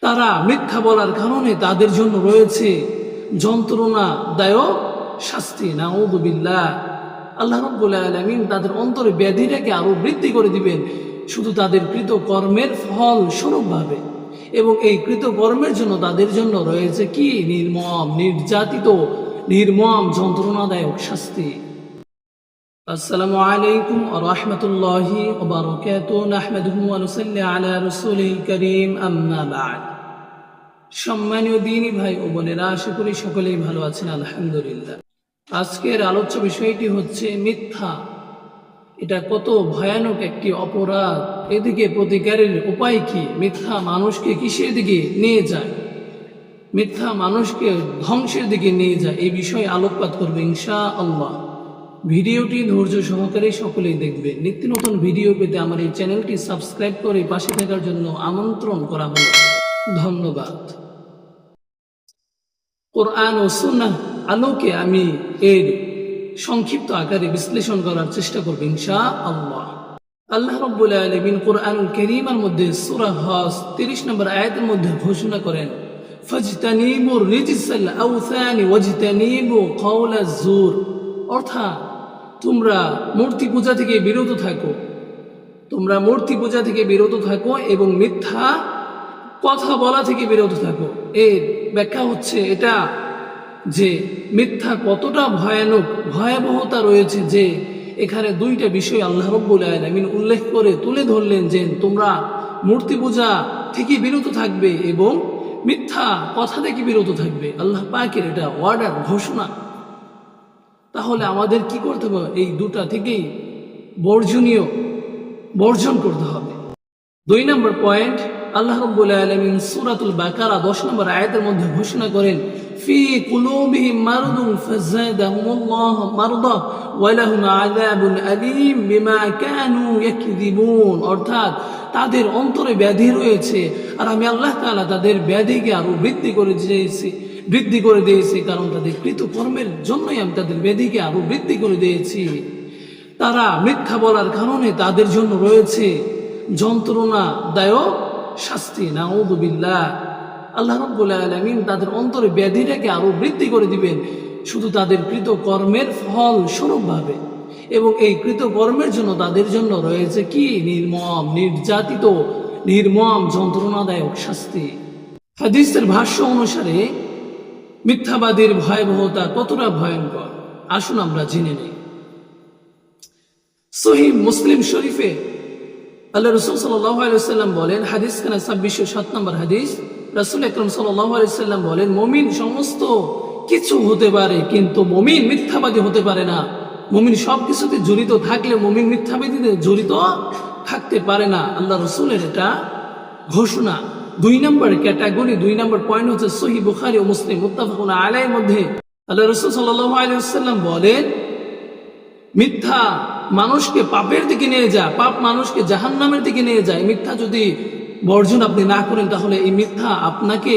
তারা মিথ্যা বলার কারণে তাদের জন্য রয়েছে যন্ত্রণাদায়ক শাস্তি। নাউদুবিল্লাহ আল্লাহ রব্বুল আলমিন তাদের অন্তরে ব্যাধিটাকে আরও বৃদ্ধি করে দিবেন। শুধু তাদের কৃত কর্মের ফল স্বরূপভাবে। এবং এই কৃত কর্মের জন্য তাদের জন্য রয়েছে কি? নির্মম, নির্যাতিত, নির্মম, যন্ত্রণাদায়ক শাস্তি। ওয়া রাহমাতুল্লাহি ওয়া বারাকাতুহু, নাহমাদুহু ওয়া নুসাল্লি আলা রাসূলিল কারীম, আম্মা বা'দ। সম্মানীয় দিনী ভাই ও বোনেরা, আশা করি সকলেই ভালো আছেন, আলহামদুলিল্লাহ। আজকের আলোচ্য বিষয়টি হচ্ছে মিথ্যা। এটা কত ভয়ানক একটি অপরাধ। এদিকে প্রতিকারের উপায় কি? মিথ্যা মানুষকে কিসের দিকে নিয়ে যায়? মিথ্যা মানুষকে ধ্বংসের দিকে নিয়ে যায়? এই বিষয়ে আলোকপাত করবে ইনশা আল্লাহ ভিডিওটি ধৈর্য সহকারে সকলেই দেখবে। নিত্য নতুন ভিডিও পেতে আমার এই চ্যানেলটি সাবস্ক্রাইব করে পাশে থাকার জন্য আমন্ত্রণ করা হলো। ধন্যবাদ। কোরআন ও সুন্নাহ আলোকে আমি এর সংক্ষিপ্ত আকারে বিশ্লেষণ করার চেষ্টা করব ইনশা আল্লাহ আল্লাহ রব্বুল আলমিন কোরআনুল করিমার মধ্যে সুরা হস তিরিশ নম্বর আয়াতের মধ্যে ঘোষণা করেন অর্থাৎ তোমরা মূর্তি পূজা থেকে বিরত থাকো। তোমরা মূর্তি পূজা থেকে বিরত থাকো এবং মিথ্যা কথা বলা থেকে বিরত থাকো। এর ব্যাখ্যা হচ্ছে এটা যে মিথ্যা কতটা ভয়ানক, ভয়াবহতা রয়েছে যে এখানে দুইটা বিষয় আল্লাহ রব্বুল আলমিন উল্লেখ করে তুলে ধরলেন যে তোমরা মূর্তি পূজা থেকে বিরত থাকবে এবং মিথ্যা কথা থেকে বিরত থাকবে। আল্লাহ পাকের এটা অর্ডার ঘোষণা। তাহলে আমাদের কি করতে হবে? এই দুটা থেকেই বর্জনীয় বর্জন করতে হবে। দুই নম্বর পয়েন্ট, আল্লাহ রব্বুল আলমিন সুরাতুল বাকারা দশ নম্বর আয়াতের মধ্যে ঘোষণা করেন, ফি কুলুবিহিম মারদুন ফাযাদাহুমুল্লাহু মারদা ওয়া লাহুম আযাবুন আলীম বিমা কানু ইয়াকযিবুন। অর্থাৎ তাদের অন্তরে ব্যাধি রয়েছে। আর আমি আল্লাহ তাআলা তাদের ব্যাধিকে আরও বৃদ্ধি করে দিয়েছি। বৃদ্ধি করে দিয়েছি, কারণ তাদের কৃতকর্মের জন্যই আমি তাদের ব্যাধিকে আরও বৃদ্ধি করে দিয়েছি। তারা মিথ্যা বলার কারণে তাদের জন্য রয়েছে যন্ত্রণাদায়ক শাস্তি। নাউদুবিল্লাহ আল্লাহ রব্বুল আলমিন তাদের অন্তরে ব্যাধিটাকে আরও বৃদ্ধি করে দিবেন, শুধু তাদের কৃত কর্মের ফল স্বরূপভাবে। এবং এই কৃত কর্মের জন্য তাদের জন্য রয়েছে কি? নির্মম, নির্যাতিত, নির্মম, যন্ত্রণাদায়ক শাস্তি। হাদিসের ভাষ্য অনুসারে মিথ্যাবাদীর ভয়াবহতা কতটা ভয়ঙ্কর? আসুন আমরা জেনে নিই। সহি মুসলিম শরীফে আল্লাহ রসুল সাল্লাম বলেন, হাদিস খানা ছাব্বিশশো সাত নম্বর হাদিস, রসুল আকরম সাল্লাম বলেন, মমিন সমস্ত কিছু হতে পারে, কিন্তু মমিন মিথ্যাবাদী হতে পারে না। মমিন সব কিছুতে জড়িত থাকলে মমিন মিথ্যাবাদীতে জড়িত থাকতে পারে না। আল্লাহ রসুলের এটা ঘোষণা। দুই নম্বর ক্যাটাগরি, দুই নম্বর পয়েন্ট হচ্ছে সহি বুখারি ও মুসলিম, মুত্তাফাকুন আলাইয়ের মধ্যে। আল্লাহ রসুল সাল্লাহ আলাইসাল্লাম বলেন, মিথ্যা মানুষকে পাপের দিকে নিয়ে যায় পাপ মানুষকে জাহান্নামের দিকে নিয়ে যায় মিথ্যা যদি বর্জন আপনি না করেন, তাহলে এই মিথ্যা আপনাকে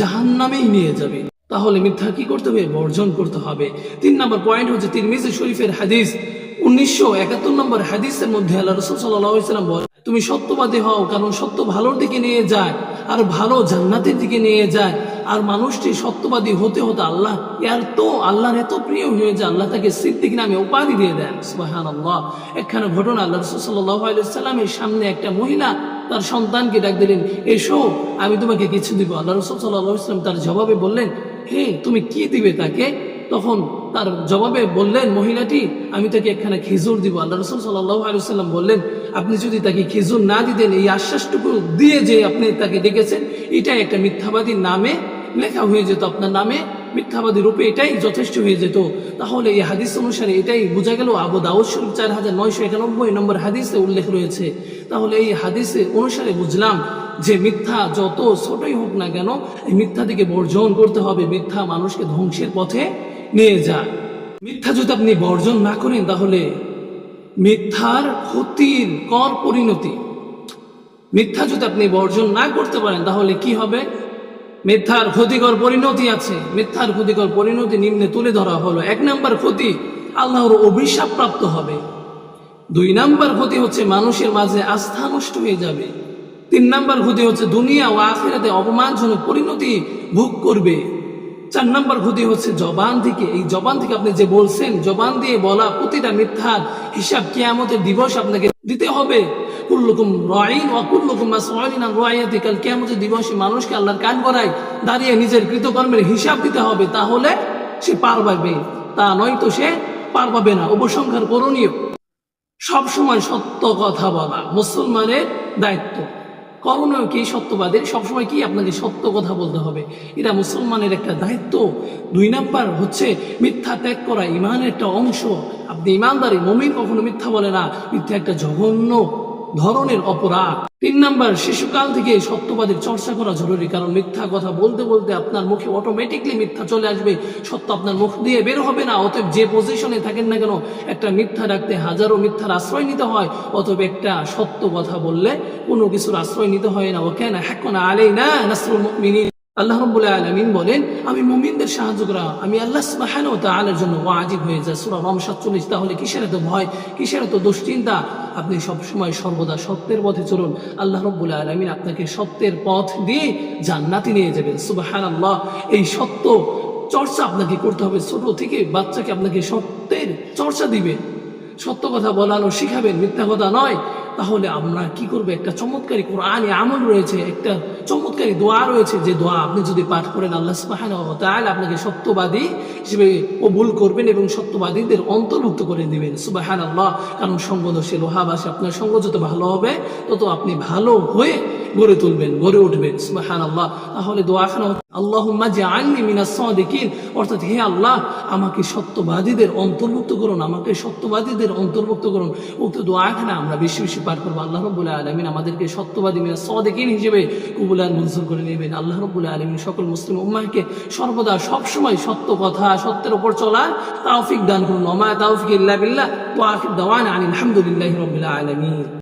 জাহান্নামেই নিয়ে যাবে। তাহলে মিথ্যা কি করতে হবে? বর্জন করতে হবে। তিন নম্বর পয়েন্ট হচ্ছে তিরমিজি শরীফের হাদিস। উনিশশো একাত্তর নম্বর হাদিসের মধ্যে আল্লাহ রসুল সাল্লাম বল তুমি সত্যবাদী হও, কারণ সত্য ভালোর দিকে নিয়ে যায়। আর ভালো জান্নাতের দিকে নিয়ে যায়, আর মানুষটি সত্যবাদী হতে হতে আল্লাহ এর তো আল্লাহর এত প্রিয় হয়ে যায়, আল্লাহ তাকে সিদ্দিক নামে উপাধি দিয়ে দেন সুবাহান আল্লাহ একখানে ঘটনা, আল্লাহ রসুল্লাহামের সামনে একটা মহিলা তার সন্তানকে ডাক দিলেন, এসো, আমি তোমাকে কিছু দিব। আল্লাহ রসুল সাল্লাহ ইসলাম তার জবাবে বললেন, হে, তুমি কি দিবে তাকে? তখন তার জবাবে বললেন, মহিলাটি, আমি তাকে একখানা খেজুর দিব। আল্লাহ রসুল সাল্লাহ আলুসাল্লাম বললেন আপনি যদি তাকে খেজুর না দিতেন, এই আশ্বাসটুকু দিয়ে যে আপনি তাকে ডেকেছেন এটা একটা মিথ্যাবাদীর নামে লেখা হয়ে যেত। আপনার নামে মিথ্যাবাদী রূপে এটাই যথেষ্ট হয়ে যেত। তাহলে এই হাদিস অনুসারে এটাই বোঝা গেল, আবু দাউদ শরীফ চার হাজার নয়শো একানব্বই নম্বর হাদিসে উল্লেখ রয়েছে। তাহলে এই হাদিসে অনুসারে বুঝলাম যে মিথ্যা যত ছোটই হোক না কেন, এই মিথ্যা থেকে বর্জন করতে হবে। মিথ্যা মানুষকে ধ্বংসের পথে নিয়ে যায়। মিথ্যা যদি আপনি বর্জন না করেন, তাহলে মিথ্যার ক্ষতির কর পরিণতি। মিথ্যা যদি আপনি বর্জন না করতে পারেন, তাহলে কি হবে? মিথ্যার ক্ষতিকর পরিণতি আছে। মিথ্যার ক্ষতিকর পরিণতি নিম্নে তুলে ধরা হলো। এক নাম্বার ক্ষতি, আল্লাহর অভিশাপ প্রাপ্ত হবে। দুই নাম্বার ক্ষতি হচ্ছে মানুষের মাঝে আস্থা নষ্ট হয়ে যাবে। তিন নাম্বার ক্ষতি হচ্ছে দুনিয়া ও আখেরাতে অপমানজনক পরিণতি ভোগ করবে। চার নম্বর ক্ষতি হচ্ছে জবান থেকে, এই জবান থেকে আপনি যে বলছেন, জবান দিয়ে বলা প্রতিটা মিথ্যার হিসাব কেয়ামতের দিবস আপনাকে দিতে হবে। কিয়ামতের মানুষকে করায় দাঁড়িয়ে নিজের কৃতকর্মের হিসাব দিতে হবে, তাহলে সে পার পাবে তা সে পার পাবে না করণীয়। সব সময় সত্য কথা বলা, মুসলমানের দায়িত্ব। করণীয় কি সত্যবাদের সবসময় কি আপনাকে সত্য কথা বলতে হবে? এটা মুসলমানের একটা দায়িত্ব। দুই নাম্বার হচ্ছে মিথ্যা ত্যাগ করা ইমানের একটা অংশ। আপনি ইমানদারি, মমিন কখনো মিথ্যা বলে না। মিথ্যা একটা জঘন্য ধরনের অপরাধ। তিন নাম্বার, শিশুকাল থেকে সত্যবাদের চর্চা করা জরুরি, কারণ মিথ্যা কথা বলতে বলতে আপনার মুখে অটোমেটিকলি মিথ্যা চলে আসবে। সত্য আপনার মুখ দিয়ে বের হবে না, অতএব যে পজিশনে থাকেন না কেন, একটা মিথ্যা ডাকতে হাজারো মিথ্যার আশ্রয় নিতে হয়, অতএব একটা সত্য কথা বললে কোনো কিছুর আশ্রয় নিতে হয় না। ও কেন হ্যাঁ আলেই না নাসরুল মুমিনিন। আল্লাহ রব্বুল আলমিন বলেন, আমি মুমিনদের সাহায্য করা, আমি আল্লাহ সুবহান ও তাআলার জন্য ওয়াজিব হয়ে যায়। সূরা রম 47 তাহলে কিসের এত ভয়, কিসের এত দুশ্চিন্তা? আপনি সব সময় সর্বদা সত্যের পথে চলুন। আল্লাহ রব্বুল আলমিন আপনাকে সত্যের পথ দিয়ে জান্নাতি নিয়ে যাবেন। সুবহানাল্লাহ, এই সত্য চর্চা আপনাকে করতে হবে। ছোট থেকে বাচ্চাকে আপনাকে সত্যের চর্চা দিবেন সত্য কথা বলানো শিখাবেন, মিথ্যা কথা নয়। তাহলে আমরা কি করব? একটা চমৎকারী কোরআনে আমল রয়েছে, একটা চমৎকারী দোয়া রয়েছে। যে দোয়া আপনি যদি পাঠ করেন, আল্লাহ সুবহানাহু ওয়া তাআলা আপনাকে সত্যবাদী হিসেবে কবুল করবেন এবং সত্যবাদীদের অন্তর্ভুক্ত করে দিবেন। সুবহানাল্লাহ, কারণ সঙ্গদোষে লোহাবাসে আপনার সঙ্গ যত ভালো হবে, তত আপনি ভালো হয়ে গড়ে তুলবেন, গড়ে উঠবেন। সুবাহান আল্লাহ তাহলে দোয়াখানা আল্লাহুম্মা জাআলনি মিনাস সাদিকিন। অর্থাৎ হে আল্লাহ, আমাকে সত্যবাদীদের অন্তর্ভুক্ত করুন, আমাকে সত্যবাদীদের অন্তর্ভুক্ত করুন। উক্ত দোয়াখানা আমরা বেশি বেশি পাঠ করব। আল্লাহ রব্বুল আলমিন আমাদেরকে সত্যবাদী মেয়ে সদেকিন হিসেবে কবুলান মঞ্জুর করে নেবেন। আল্লাহ রব্বুল আলমিন সকল মুসলিম উম্মাহকে সর্বদা সবসময় সত্য কথা, সত্যের ওপর চলা তাওফিক দান করুন। ওমা তাওফিক ইল্লা বিল্লাহ। ওয়া আফিক দাওয়ানা আনিল হামদুলিল্লাহি আলমিন আলামিন।